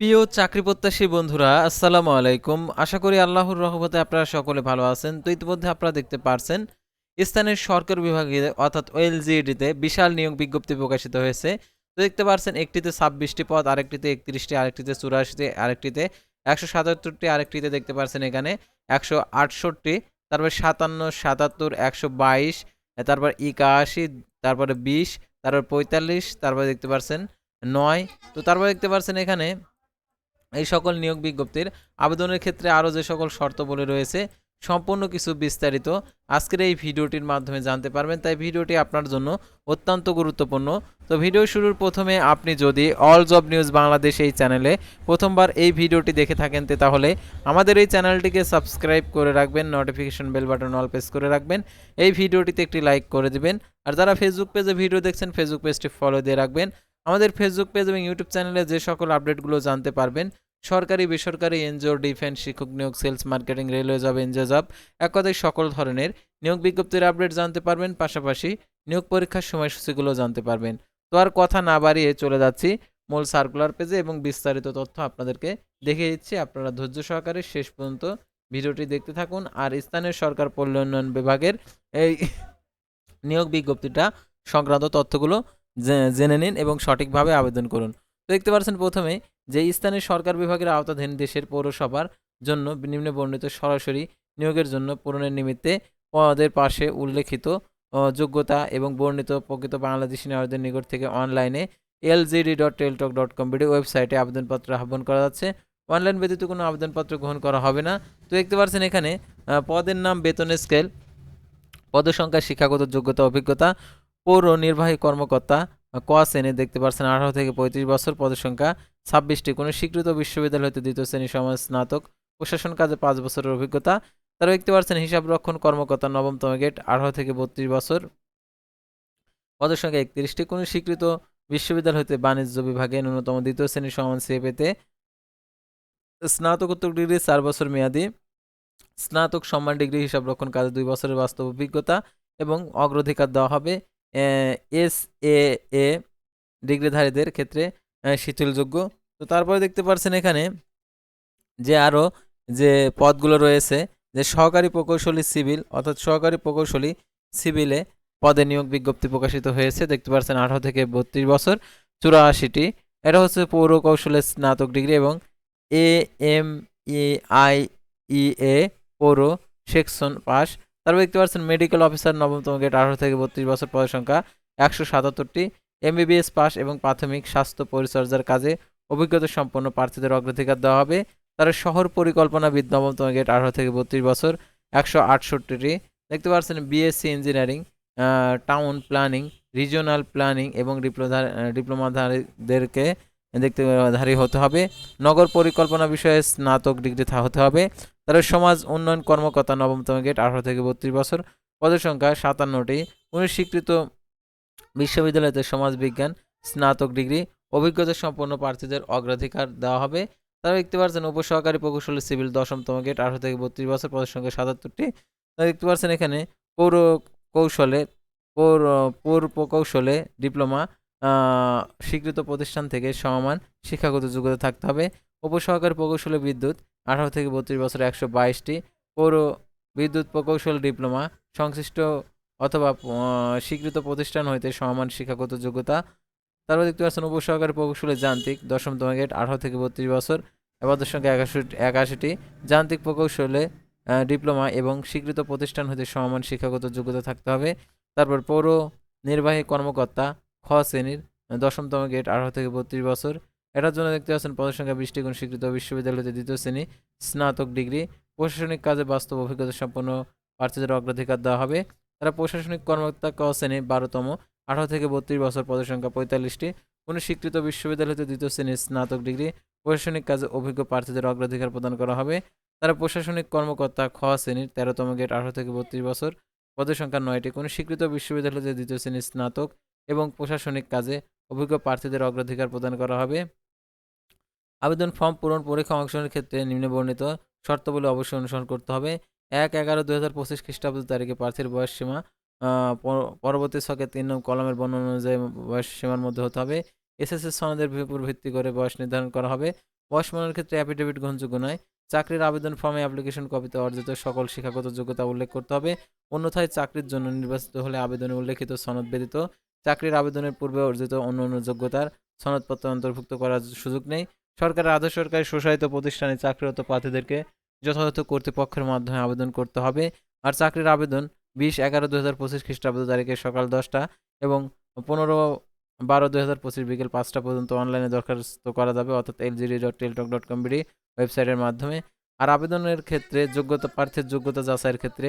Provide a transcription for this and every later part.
প্রিয় চাকরি প্রত্যাশী বন্ধুরা, আসসালামু আলাইকুম। আশা করি আল্লাহর রহমতে আপনারা সকলে ভালো আছেন। তো ইতিমধ্যে আপনারা দেখতে পারছেন, স্থানীয় সরকার বিভাগে অর্থাৎ ওএলজিডিতে বিশাল নিয়োগ বিজ্ঞপ্তি প্রকাশিত হয়েছে। তো দেখতে পারছেন, একটিতে ছাব্বিশটি পদ, আরেকটিতে একত্রিশটি, আরেকটিতে চুরাশিটি, আরেকটিতে একশো সাতাত্তরটি, আরেকটিতে দেখতে পারছেন এখানে একশো আটষট্টি, তারপর সাতান্ন, সাতাত্তর, একশো বাইশ, তারপর একাশি, তারপরে বিশ, তারপর পঁয়তাল্লিশ, তারপরে দেখতে পারছেন নয়। তো তারপর দেখতে পারছেন এখানে এই সকল নিয়োগ বিজ্ঞপ্তির আবেদনের ক্ষেত্রে আরও যে সকল শর্তাবলী রয়েছে, সম্পূর্ণ কিছু বিস্তারিত আজকের এই ভিডিওটির মাধ্যমে জানতে পারবেন। তাই ভিডিওটি আপনার জন্য অত্যন্ত গুরুত্বপূর্ণ। তো ভিডিও শুরুর প্রথমে আপনি যদি অল জব নিউজ বাংলাদেশ এই চ্যানেলে প্রথমবার এই ভিডিওটি দেখে থাকেন তাহলে আমাদের এই চ্যানেলটিকে সাবস্ক্রাইব করে রাখবেন notification bell button all press করে রাখবেন। এই ভিডিওটিতে একটি লাইক করে দেবেন। আর যারা ফেসবুক পেজে ভিডিও দেখছেন ফেসবুক পেজটি ফলো দিয়ে রাখবেন। আমাদের ফেসবুক পেজ এবং ইউটিউব চ্যানেলে যে সকল আপডেটগুলো জানতে পারবেন সরকারি, বেসরকারি, এনজিও, ডিফেন্স, শিক্ষক নিয়োগ, sales marketing, railway job, NGO job এক কথায় সকল ধরনের নিয়োগ বিজ্ঞপ্তির আপডেট জানতে পারবেন। পাশাপাশি নিয়োগ পরীক্ষার সময়সূচিগুলো জানতে পারবেন। তো আর কথা না বাড়িয়ে চলে যাচ্ছি মূল সার্কুলার পেজে এবং বিস্তারিত তথ্য আপনাদেরকে দেখিয়ে দিচ্ছি। আপনারা ধৈর্য সহকারে শেষ পর্যন্ত ভিডিওটি দেখতে থাকুন। আর স্থানীয় সরকার পল্লী উন্নয়ন বিভাগের এই নিয়োগ বিজ্ঞপ্তিটা সংক্রান্ত তথ্যগুলো জেনে নিন এবং সঠিকভাবে আবেদন করুন। দেখতে পাচ্ছেন প্রথমে যে স্থানীয় সরকার বিভাগের আওতাধীন দেশের পৌরসভার জন্য নিম্নে বর্ণিত সরাসরি নিয়োগের জন্য পূরণের নিমিত্তে পদের পাশে উল্লেখিত যোগ্যতা এবং বর্ণিত প্রকৃত বাংলাদেশি নাগরিকদের নিকট থেকে অনলাইনে LGD dot Teletalk dot com BD ওয়েবসাইটে আবেদনপত্র আহ্বান করা যাচ্ছে। অনলাইন ব্যতীত কোনো আবেদনপত্র গ্রহণ করা হবে না। তো দেখতে পাচ্ছেন এখানে পদের নাম বেতনের স্কেল পদের সংখ্যা শিক্ষাগত যোগ্যতা, অভিজ্ঞতা, পৌর নির্বাহী কর্মকর্তা ক শ্রেণি দেখতে পাচ্ছেন আঠারো থেকে পঁয়ত্রিশ বছর পদের সংখ্যা ছাব্বিশটি। কোনো স্বীকৃত বিশ্ববিদ্যালয় হতে দ্বিতীয় শ্রেণি সমাজ স্নাতক। প্রশাসন কাজে পাঁচ বছরের অভিজ্ঞতা। তারা দেখতে পাচ্ছেন হিসাব রক্ষণ কর্মকর্তা নবমতম গেট, আঠারো থেকে বত্রিশ বছর। পদের সংখ্যা একত্রিশটি। কোনো স্বীকৃত বিশ্ববিদ্যালয় হতে বাণিজ্য বিভাগে ন্যূনতম দ্বিতীয় শ্রেণি সমান সিএপেতে স্নাতকোত্তর ডিগ্রি, চার বছর মেয়াদি। স্নাতক সম্মান ডিগ্রি হিসাব রক্ষণ কাজে দুই বছরের বাস্তব অভিজ্ঞতা এবং অগ্রাধিকার দেওয়া হবে। এস, এ এ ডিগ্রিধারীদের ক্ষেত্রে শিথিলযোগ্য। তো তারপরে দেখতে পাচ্ছেন এখানে যে আরও যে পদগুলো রয়েছে, যে সহকারী প্রকৌশলী সিভিল, অর্থাৎ সহকারী প্রকৌশলী সিভিলে পদে নিয়োগ বিজ্ঞপ্তি প্রকাশিত হয়েছে। দেখতে পাচ্ছেন আঠারো থেকে বত্রিশ বছর, চুরাশিটি। এটা হচ্ছে পৌর কৌশলের স্নাতক ডিগ্রি এবং এ, এম ই আই, ই, এ পৌর সেকশন পাস। তারপর দেখতে পাচ্ছেন মেডিকেল অফিসার নবমতম গেট আঠারো থেকে বত্রিশ বছর পদের সংখ্যা একশো সাতাত্তরটি। এমবিবিএস পাস এবং প্রাথমিক স্বাস্থ্য পরিচর্যার কাজে অভিজ্ঞতা সম্পন্ন প্রার্থীদের অগ্রাধিকার দেওয়া হবে। তারা শহর পরিকল্পনাবিদ নবমতম গেট আঠারো থেকে বত্রিশ বছর একশো আটষট্টিটি। দেখতে পাচ্ছেন BSc engineering town planning regional planning এবং ডিপ্লোমাধারীদেরকে দেখতে ধারী হতে হবে। নগর পরিকল্পনা বিষয়ে স্নাতক ডিগ্রি হতে হবে। তারা সমাজ উন্নয়ন কর্মকর্তা নবমতম গেট, আঠারো থেকে বত্রিশ বছর। পদের সংখ্যা সাতান্নটি। উনি স্বীকৃত বিশ্ববিদ্যালয়তে সমাজবিজ্ঞান স্নাতক ডিগ্রি, অভিজ্ঞতা সম্পন্ন প্রার্থীদের অগ্রাধিকার দেওয়া হবে। তারা দেখতে পাচ্ছেন, উপসহকারী প্রকৌশলী সিভিল দশমতম গেট, আঠারো থেকে বত্রিশ বছর। পদের সংখ্যা সাতাত্তরটি। তারা দেখতে পাচ্ছেন এখানে পৌর কৌশলে, পৌর পৌর প্রকৌশলে ডিপ্লোমা স্বীকৃত প্রতিষ্ঠান থেকে সমান শিক্ষাগত যোগ্যতা থাকতে হবে। উপসহকারী প্রকৌশলী বিদ্যুৎ আঠারো থেকে বত্রিশ বছর একশো বাইশটি পৌর বিদ্যুৎ প্রকৌশল ডিপ্লোমা, সংশ্লিষ্ট অথবা স্বীকৃত প্রতিষ্ঠান হইতে সমমান শিক্ষাগত যোগ্যতা। তারপর দেখতে পাচ্ছেন উপসহকারী প্রকৌশলী যান্ত্রিক দশমতম গেট আঠারো থেকে বত্রিশ বছর এবাদের সংখ্যা একাশি একাশিটি। যান্ত্রিক প্রকৌশলে ডিপ্লোমা এবং স্বীকৃত প্রতিষ্ঠান হতে সমমান শিক্ষাগত যোগ্যতা থাকতে হবে। তারপর পৌর নির্বাহী কর্মকর্তা, খ শ্রেণির দশমতম গেট আঠারো থেকে বত্রিশ বছর এটার জন্য দেখতে পাচ্ছেন পদের সংখ্যা বিশটি গুণ স্বীকৃত বিশ্ববিদ্যালয় হতে দ্বিতীয় শ্রেণি স্নাতক ডিগ্রি। প্রশাসনিক কাজে বাস্তব অভিজ্ঞতা সম্পন্ন প্রার্থীদের অগ্রাধিকার দেওয়া হবে। তারা প্রশাসনিক কর্মকর্তা ক শ্রেণি বারোতম, আঠারো থেকে বত্রিশ বছর পদের সংখ্যা পঁয়তাল্লিশটি। কোনো স্বীকৃত বিশ্ববিদ্যালয়তে দ্বিতীয় শ্রেণির স্নাতক ডিগ্রি, প্রশাসনিক কাজে অভিজ্ঞ প্রার্থীদের অগ্রাধিকার প্রদান করা হবে। তারা প্রশাসনিক কর্মকর্তা খ শ্রেণির তেরোতম গেট, আঠারো থেকে বত্রিশ বছর, পদের সংখ্যা নয়টি। কোনো স্বীকৃত বিশ্ববিদ্যালয়তে দ্বিতীয় শ্রেণির স্নাতক এবং প্রশাসনিক কাজে অভিজ্ঞ প্রার্থীদের অগ্রাধিকার প্রদান করা হবে। আবেদন ফর্ম পূরণ পরীক্ষা অংশগ্রহণের ক্ষেত্রে নিম্নবর্ণিত শর্তাবলী অবশ্যই অনুসরণ করতে হবে। এক এগারো দু হাজার পঁচিশ খ্রিস্টাব্দ তারিখে প্রার্থীর বয়স সীমা পরবর্তী ছকে তিন নং কলমের বর্ণনা অনুযায়ী বয়স সীমার মধ্যে হতে হবে। এসএসসি সনদের উপর ভিত্তি করে বয়স নির্ধারণ করা হবে। বয়সমানের ক্ষেত্রে অ্যাফিডেভিট গ্রহণযোগ্য নয়। চাকরির আবেদন ফর্মে অ্যাপ্লিকেশন কপিতে অর্জিত সকল শিক্ষাগত যোগ্যতা উল্লেখ করতে হবে। অন্যথায় চাকরির জন্য নির্বাচিত হলে আবেদনে উল্লেখিত সনদ ব্যতীত চাকরির আবেদনের পূর্বে অর্জিত অন্য অন্য যোগ্যতার সনদপত্র অন্তর্ভুক্ত করার সুযোগ নেই। সরকারের আধা সরকারি স্বশাসিত প্রতিষ্ঠানে চাকরিরত প্রার্থীদেরকে যথাযথ কর্তৃপক্ষের মাধ্যমে আবেদন করতে হবে। আর চাকরির আবেদন বিশ এগারো দু হাজার পঁচিশ খ্রিস্টাব্দ তারিখে সকাল দশটা এবং পনেরো বারো দুই হাজার পঁচিশ বিকেল পাঁচটা পর্যন্ত অনলাইনে দরখাস্ত করা যাবে, অর্থাৎ LGD dot Teletalk dot com BD ওয়েবসাইটের মাধ্যমে। আর আবেদনের ক্ষেত্রে যোগ্যতা, প্রার্থীর যোগ্যতা যাচাইয়ের ক্ষেত্রে,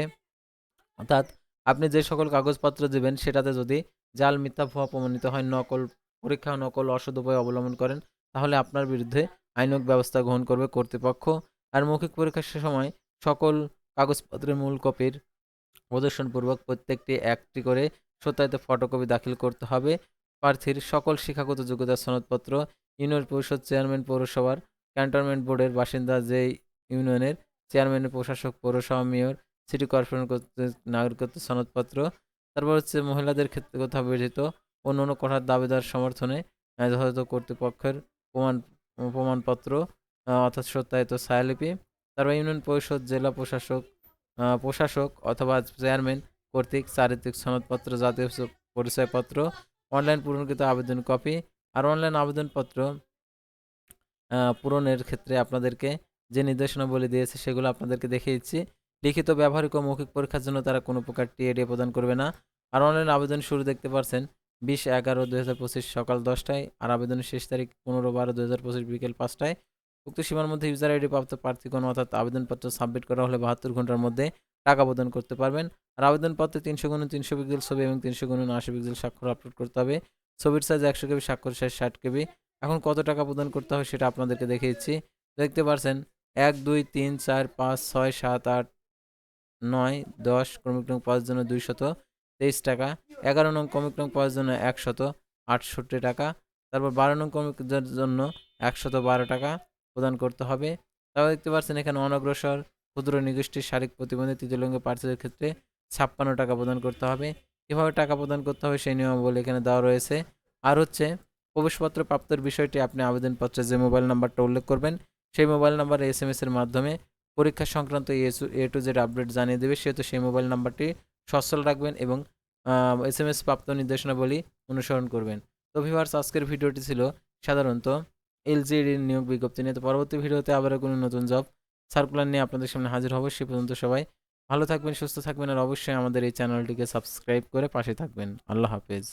অর্থাৎ আপনি যে সকল কাগজপত্র দেবেন সেটাতে যদি জাল মিথ্যা ভুয়া প্রমাণিত হয়, নকল, পরীক্ষা, নকল, অসৎ উপায় অবলম্বন করেন তাহলে আপনার বিরুদ্ধে আইনক ব্যবস্থা গ্রহণ করবে কর্তৃপক্ষ। আর মৌখিক পরীক্ষার সময় সকল কাগজপত্রের মূল কপির প্রদর্শনপূর্বক প্রত্যেকটি একটি করে সত্যায়িত ফটোকপি দাখিল করতে হবে। প্রার্থীর সকল শিক্ষাগত যোগ্যতার সনদপত্র, ইউনিয়ন পরিষদ চেয়ারম্যান পৌরসভার, ক্যান্টনমেন্ট বোর্ডের বাসিন্দা যে ইউনিয়নের চেয়ারম্যানের প্রশাসক, পৌরসভা মেয়র, সিটি কর্পোরেশন নাগরিকত্ব সনদপত্র। তারপর হচ্ছে মহিলাদের ক্ষেত্রে কথা ব্যতীত অন্য অন্য কঠার দাবিদার সমর্থনে যথাযথ কর্তৃপক্ষের প্রমাণ, প্রমাণপত্র অর্থাৎ সত্যায়িত ছায়ালিপি, তারপর ইউনিয়ন পরিষদ, জেলা প্রশাসক প্রশাসক অথবা চেয়ারম্যান কর্তৃক চারিত্রিক সনদপত্র, জাতীয় পরিচয়পত্র, অনলাইন পূরণকৃত আবেদন কপি আর অনলাইন আবেদনপত্র পূরণের ক্ষেত্রে আপনাদেরকে যে নির্দেশনাবলী দিয়েছে সেগুলো আপনাদেরকে দেখিয়ে দিচ্ছি। লিখিত, ব্যবহারিক ও মৌখিক পরীক্ষার জন্য তারা কোনো প্রকার টিএডিএ প্রদান করবে না। আর অনলাইন আবেদন শুরু দেখতে পারছেন বিশ এগারো দুই হাজার পঁচিশ সকাল দশটায় আর আবেদনের শেষ তারিখ পনেরো বারো দুই হাজার পঁচিশ বিকেল পাঁচটায়। উক্ত সীমার মধ্যে ইউজার আইডি প্রাপ্ত প্রার্থীগণ অর্থাৎ আবেদনপত্র সাবমিট করা হলে বাহাত্তর ঘণ্টার মধ্যে টাকা প্রদান করতে পারবেন। আর আবেদনপত্রে তিনশো গুণ তিনশো পিক্সেল ছবি এবং তিনশো গুণ আশি পিক্সেল স্বাক্ষর আপলোড করতে হবে। ছবির সাইজ একশো কেবি, স্বাক্ষর সাইজ ষাট কেবি। এখন কত টাকা প্রদান করতে হবে সেটা আপনাদেরকে দেখিয়ে দিচ্ছি দেখতে পারছেন, এক, দুই, তিন, চার, পাঁচ, ছয়, সাত, আট, নয়, দশ, ক্রমিক পাঁচ জন্য দুইশত তেইশ টাকা, এগারো নং কমিক নং পাঁচ জন্য একশত আটষট্টি টাকা, তারপর বারো নং ক্রমিকের জন্য একশত বারো টাকা প্রদান করতে হবে। তারপর দেখতে পাচ্ছেন এখানে অনগ্রসর, ক্ষুদ্র নিগোষ্ঠীর শারীরিক প্রতিবন্ধী তৃতীয় লিঙ্গ প্রার্থীদের ক্ষেত্রে ছাপ্পান্ন টাকা প্রদান করতে হবে। কীভাবে টাকা প্রদান করতে হবে সেই নিয়মাবলী এখানে দেওয়া রয়েছে। আর হচ্ছে, প্রবেশপত্র প্রাপ্তির বিষয়টি আপনি আবেদনপত্রে যে মোবাইল নাম্বারটা উল্লেখ করবেন, সেই মোবাইল নাম্বারে এস এম এর মাধ্যমে পরীক্ষা সংক্রান্ত এ টু জেড আপডেট জানিয়ে দেবে, সেহেতু সেই মোবাইল নাম্বারটি সচল রাখবেন এবং এস এম এস প্রাপ্ত নির্দেশনাবলী অনুসরণ করবেন। তো ভিভার্স আজকের ভিডিওটি ছিল সাধারণত এলজিডির নিয়োগ বিজ্ঞপ্তি নিয়ে। তো পরবর্তী ভিডিওতে আবারও কোনো নতুন জব সার্কুলার নিয়ে আপনাদের সামনে হাজির হব সে পর্যন্ত সবাই ভালো থাকবেন, সুস্থ থাকবেন। আর অবশ্যই আমাদের এই চ্যানেলটিকে সাবস্ক্রাইব করে পাশে থাকবেন। আল্লাহ হাফেজ।